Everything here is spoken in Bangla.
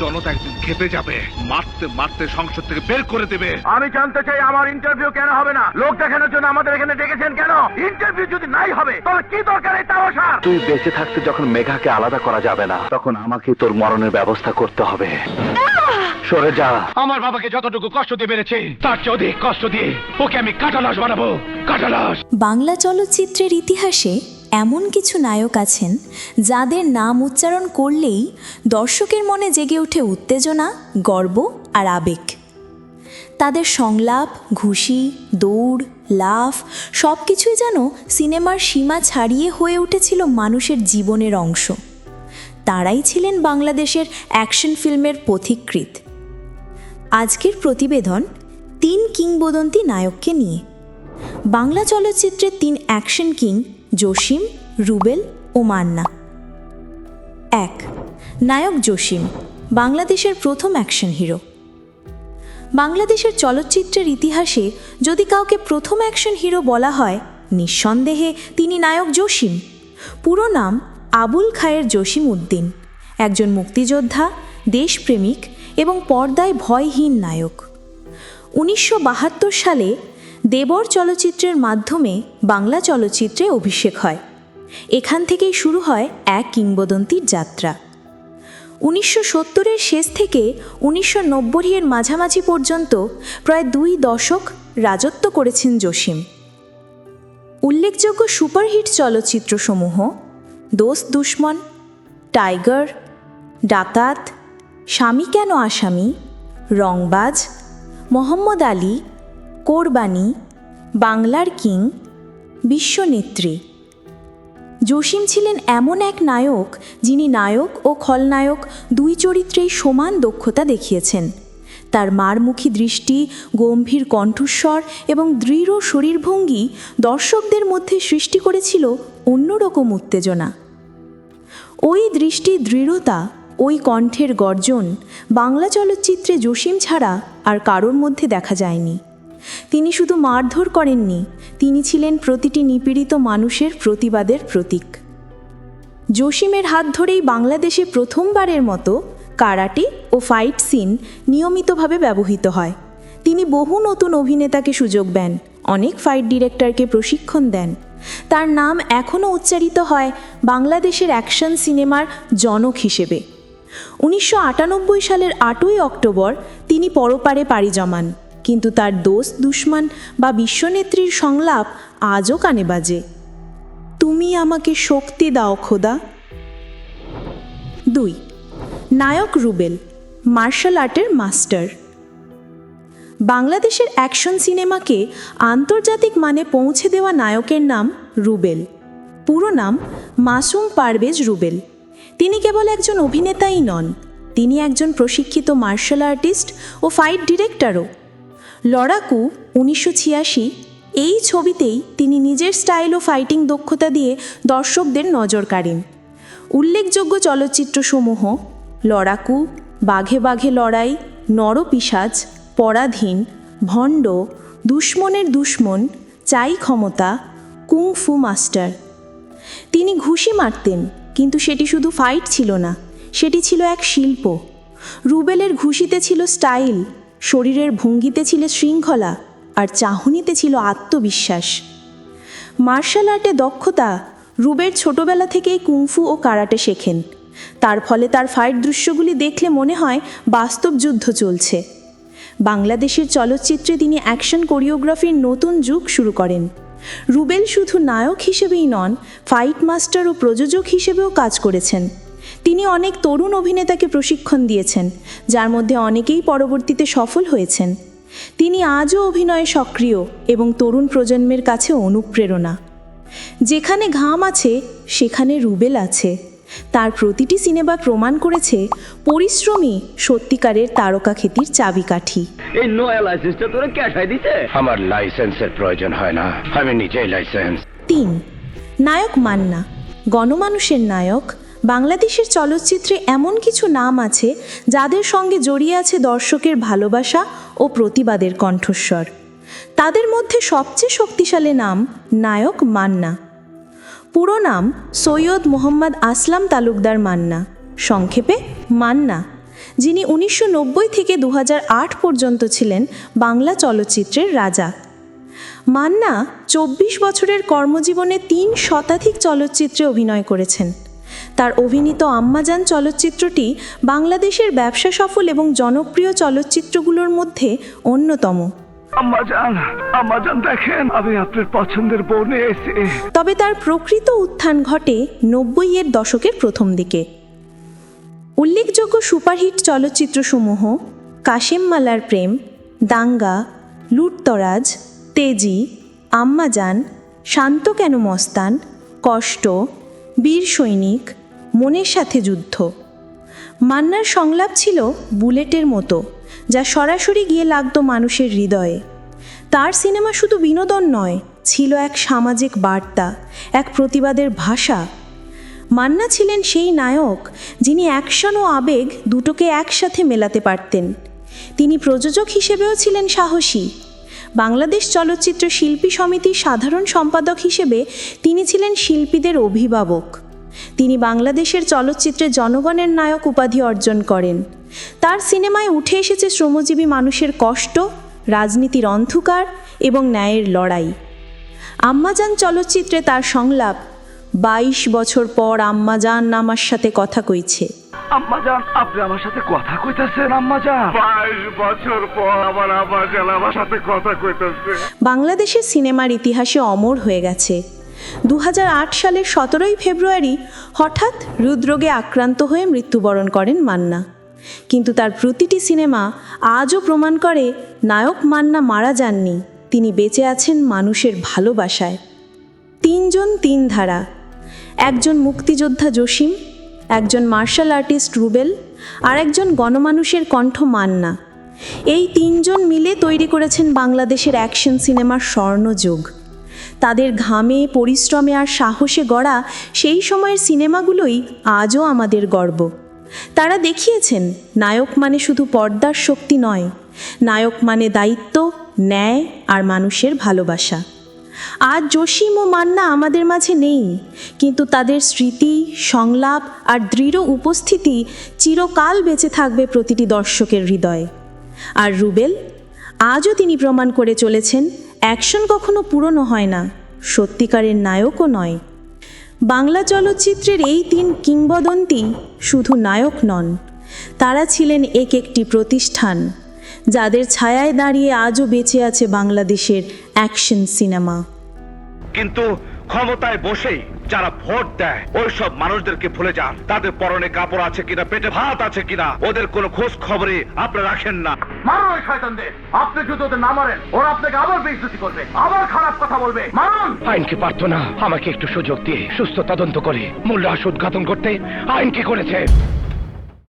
জনতা একদিন খেপে যাবে। মারতে মারতে সংসদ থেকে বের করে দেবে। আমি জানতে চাই আমার ইন্টারভিউ কেন হবে না? লোক দেখানোর জন্য আমাদের এখানে ডেকেছেন কেন? ইন্টারভিউ যদি নাই হবে তাহলে কি দরকার এই তামাশা? তুই বেঁচে থাকতে যখন মেঘাকে আলাদা করা যাবে না তখন আমাকে তোর মরণের ব্যবস্থা করতে হবে। সরে যা। আমার বাবাকে যতটুকু কষ্ট দিয়ে মেরেছে তার চেয়ে অধিক কষ্ট দিয়ে ওকে আমি কাটালাস বানাবো কাটালাস বাংলা চলচ্চিত্রের ইতিহাসে এমন কিছু নায়ক আছেন যাদের নাম উচ্চারণ করলেই দর্শকের মনে জেগে ওঠে উত্তেজনা, গর্ব আর আবেগ। তাদের সংলাপ, ঘুষি, দৌড়, লাফ সব কিছুই যেন সিনেমার সীমা ছাড়িয়ে হয়ে উঠেছিল মানুষের জীবনের অংশ। তারাই ছিলেন বাংলাদেশের অ্যাকশন ফিল্মের পথিকৃৎ। আজকের প্রতিবেদন তিন কিংবদন্তি নায়ককে নিয়ে। বাংলা চলচ্চিত্রের তিন অ্যাকশন কিং জসিম, রুবেল ও মান্না। এক, নায়ক জসিম, বাংলাদেশের প্রথম অ্যাকশন হিরো। বাংলাদেশের চলচ্চিত্রের ইতিহাসে যদি কাউকে প্রথম অ্যাকশন হিরো বলা হয়, নিঃসন্দেহে তিনি নায়ক জসিম। পুরো নাম আবুল খায়ের জসিম উদ্দিন, একজন মুক্তিযোদ্ধা, দেশপ্রেমিক এবং পর্দায় ভয়হীন নায়ক। উনিশশো বাহাত্তর সালে দেবর চলচ্চিত্রের মাধ্যমে বাংলা চলচ্চিত্রে অভিষেক হয়। এখান থেকেই শুরু হয় এক কিংবদন্তির যাত্রা। উনিশশো সত্তরের শেষ থেকে উনিশশো নব্বইয়ের মাঝামাঝি পর্যন্ত প্রায় দুই দশক রাজত্ব করেছেন জসিম। উল্লেখযোগ্য সুপারহিট চলচ্চিত্রসমূহ দোস্ত দুশ্মন, টাইগার, ডাকাত, স্বামী কেন আসামি, রংবাজ, মোহাম্মদ আলী কোরবানি, বাংলার কিং, বিশ্বনেত্রী। জসিম ছিলেন এমন এক নায়ক, যিনি নায়ক ও খলনায়ক দুই চরিত্রেই সমান দক্ষতা দেখিয়েছেন। তার মারমুখী দৃষ্টি, গম্ভীর কণ্ঠস্বর এবং দৃঢ় শরীরভঙ্গি দর্শকদের মধ্যে সৃষ্টি করেছিল অন্যরকম উত্তেজনা। ওই দৃষ্টি দৃঢ়তা, ওই কণ্ঠের গর্জন বাংলা চলচ্চিত্রে জসিম ছাড়া আর কারোর মধ্যে দেখা যায়নি। তিনি শুধু মারধর করেননি, তিনি ছিলেন প্রতিটি নিপীড়িত মানুষের প্রতিবাদের প্রতীক। জসিমের হাত ধরেই বাংলাদেশে প্রথমবারের মতো কারাটে ও ফাইট সিন নিয়মিতভাবে ব্যবহৃত হয়। তিনি বহু নতুন অভিনেতাকে সুযোগ দেন, অনেক ফাইট ডিরেক্টরকে প্রশিক্ষণ দেন। তার নাম এখনও উচ্চারিত হয় বাংলাদেশের অ্যাকশন সিনেমার জনক হিসেবে। উনিশশো আটানব্বই সালের আটই অক্টোবর তিনি পরপারে পাড়ি জমান। কিন্তু তার দোস্ত দুশ্মন বা বিশ্বনেত্রীর সংলাপ আজও কানে বাজে। তুমি আমাকে শক্তি দাও, খোদা। দুই, নায়ক রুবেল, মার্শাল আর্টের মাস্টার। বাংলাদেশের অ্যাকশন সিনেমাকে আন্তর্জাতিক মানে পৌঁছে দেওয়া নায়কের নাম রুবেল। পুরো নাম মাসুম পারভেজ রুবেল। তিনি কেবল একজন অভিনেতাই নন, তিনি একজন প্রশিক্ষিত মার্শাল আর্টিস্ট ও ফাইট ডিরেক্টরও। লড়াকু উনিশশো ছিয়াশি, এই ছবিতেই তিনি নিজের স্টাইল ও ফাইটিং দক্ষতা দিয়ে দর্শকদের নজর কাড়েন। উল্লেখযোগ্য চলচ্চিত্রসমূহ লড়াকু, বাঘে বাঘে লড়াই নরপিসাজ পরাধীন, ভণ্ড, দুশ্মনের দুশ্মন, চাই ক্ষমতা, কুং ফু মাস্টার। তিনি ঘুষি মারতেন, কিন্তু সেটি শুধু ফাইট ছিল না, সেটি ছিল এক শিল্প। রুবেলের ঘুষিতে ছিল স্টাইল শরীরের ভঙ্গিতে ছিল শৃঙ্খলা আর চাহনিতে ছিল আত্মবিশ্বাস। মার্শাল আর্টে দক্ষতা রুবের ছোটবেলা থেকেই কুংফু ও কারাটে শেখেন। তার ফলে তার ফাইট দৃশ্যগুলি দেখলে মনে হয় বাস্তব যুদ্ধ চলছে। বাংলাদেশের চলচ্চিত্রে তিনি অ্যাকশন কোরিওগ্রাফির নতুন যুগ শুরু করেন। রুবেল শুধু নায়ক হিসেবেই নন, ফাইট মাস্টার ও প্রযোজক হিসেবেও কাজ করেছেন। তিনি অনেক তরুণ অভিনেতাকে প্রশিক্ষণ দিয়েছেন যার মধ্যে অনেকেই পরবর্তীতে সফল হয়েছেন। তিনি আজও অভিনয়ে সক্রিয় এবং তরুণ প্রজন্মের কাছে অনুপ্রেরণা। যেখানে ঘাম আছে সেখানে রুবেল আছে। তার প্রতিটি সিনেমা প্রমাণ করেছে পরিশ্রমী সত্যিকারের তারকা খ্যাতির চাবিকাঠি। এই নয়া লাইসেন্সটা তোরা ক্যাশ দিছে? আমার লাইসেন্সের প্রয়োজন হয় না। আমি নিজেই লাইসেন্স। তিন নায়ক মান্না। গণমানুষের নায়ক বাংলাদেশের চলচ্চিত্রে এমন কিছু নাম আছে যাদের সঙ্গে জড়িয়ে আছে দর্শকের ভালোবাসা ও প্রতিবাদের কণ্ঠস্বর। তাদের মধ্যে সবচেয়ে শক্তিশালী নাম নায়ক মান্না। পুরো নাম সৈয়দ মোহাম্মদ আসলাম তালুকদার মান্না, সংক্ষেপে মান্না, যিনি উনিশশো নব্বই থেকে দু হাজার আট পর্যন্ত ছিলেন বাংলা চলচ্চিত্রের রাজা। মান্না চব্বিশ বছরের কর্মজীবনে তিন শতাধিক চলচ্চিত্রে অভিনয় করেছেন। তার অভিনীত আম্মাজান চলচ্চিত্রটি বাংলাদেশের ব্যবসা সফল এবং জনপ্রিয় চলচ্চিত্রগুলোর মধ্যে অন্যতম। আম্মা জান আম্মা জান দেখেন আমি আপনার পছন্দের বউ নিয়ে এসে তবে তার প্রকৃত উত্থান ঘটে নব্বইয়ের দশকের প্রথম দিকে। উল্লেখযোগ্য সুপারহিট চলচ্চিত্রসমূহ কাশেম মালার প্রেম দাঙ্গা লুটতরাজ তেজি আম্মাজান শান্ত কেন মস্তান কষ্ট বীর সৈনিক মনের সাথে যুদ্ধ। মান্নার সংলাপ ছিল বুলেটের মতো, যা সরাসরি গিয়ে লাগতো মানুষের হৃদয়ে। তার সিনেমা শুধু বিনোদন নয়, ছিল এক সামাজিক বার্তা, এক প্রতিবাদের ভাষা। মান্না ছিলেন সেই নায়ক, যিনি অ্যাকশন ও আবেগ দুটোকে একসাথে মেলাতে পারতেন। তিনি প্রযোজক হিসেবেও ছিলেন সাহসী। বাংলাদেশ চলচ্চিত্র শিল্পী সমিতির সাধারণ সম্পাদক হিসেবে তিনি ছিলেন শিল্পীদের অভিভাবক। তিনি বাংলাদেশের চলচ্চিত্রে জনগণের নায়ক উপাধি অর্জন করেন। তার সিনেমায় উঠে এসেছে শ্রমজীবী মানুষের কষ্ট রাজনীতির অন্ধকার এবং ন্যায়ের লড়াই। আম্মাজান চলচ্চিত্রে তার সংলাপ বাইশ বছর পর আম্মাজান আমার সাথে কথা কইছে। আম্মা জান আপনি আমার সাথে কথা কইতেছেন আম্মা জান বাইশ বছর পর আমার আব্বা জান আমার সাথে কথা কইতেছে। বাংলাদেশের সিনেমার ইতিহাসে অমর হয়ে গেছে। দু হাজার আট সালের সতেরোই ফেব্রুয়ারি হঠাৎ হৃদরোগে আক্রান্ত হয়ে মৃত্যুবরণ করেন মান্না। কিন্তু তার প্রতিটি সিনেমা আজও প্রমাণ করে নায়ক মান্না মারা যাননি, তিনি বেঁচে আছেন মানুষের ভালোবাসায়। তিনজন তিন ধারা। একজন মুক্তিযোদ্ধা জসিম, একজন মার্শাল আর্টিস্ট রুবেল, আর একজন গণমানুষের কণ্ঠ মান্না। এই তিনজন মিলে তৈরি করেছেন বাংলাদেশের অ্যাকশন সিনেমার স্বর্ণযুগ। তাদের ঘামে, পরিশ্রমে আর সাহসে গড়া সেই সময়ের সিনেমাগুলোই আজও আমাদের গর্ব। তারা দেখিয়েছেন, নায়ক মানে শুধু পর্দার শক্তি নয়, নায়ক মানে দায়িত্ব, ন্যায় আর মানুষের ভালোবাসা। আজ জসিম ও মান্না আমাদের মাঝে নেই, কিন্তু তাদের স্মৃতি, সংলাপ আর দৃঢ় উপস্থিতি চিরকাল বেঁচে থাকবে প্রতিটি দর্শকের হৃদয়ে। আর রুবেল, আজও তিনি প্রমাণ করে চলেছেন অ্যাকশন কখনো পুরনো হয় না, সত্যিকারের নায়কও নয়। বাংলা চলচ্চিত্রের এই তিন কিংবদন্তি শুধু নায়ক নন, তারা ছিলেন এক একটি প্রতিষ্ঠান, যাদের ছায়ায় দাঁড়িয়ে আজও বেঁচে আছে বাংলাদেশের অ্যাকশন সিনেমা। কিন্তু ক্ষমতায় বসেই যারা ভোট দেয় ওই সব মানুষদেরকে ভুলে যান। তাদের পরনে কাপড় আছে কিনা, পেটে ভাত আছে কিনা, ওদের কোনো খোঁজ খবরে আপনি রাখেন না। মারুন ওই শয়তানদের। আপনি যদি ওদের না মারেন, ওরা আপনাকে আবার বেইজ্জতি করবে, আবার খারাপ কথা বলবে। মারুন! আইনকে পারতো না আমাকে একটু সুযোগ দিয়ে সুস্থ তদন্ত করে। মূল্য রহস্য উদ্ঘাটন করতে আইন কি করেছে?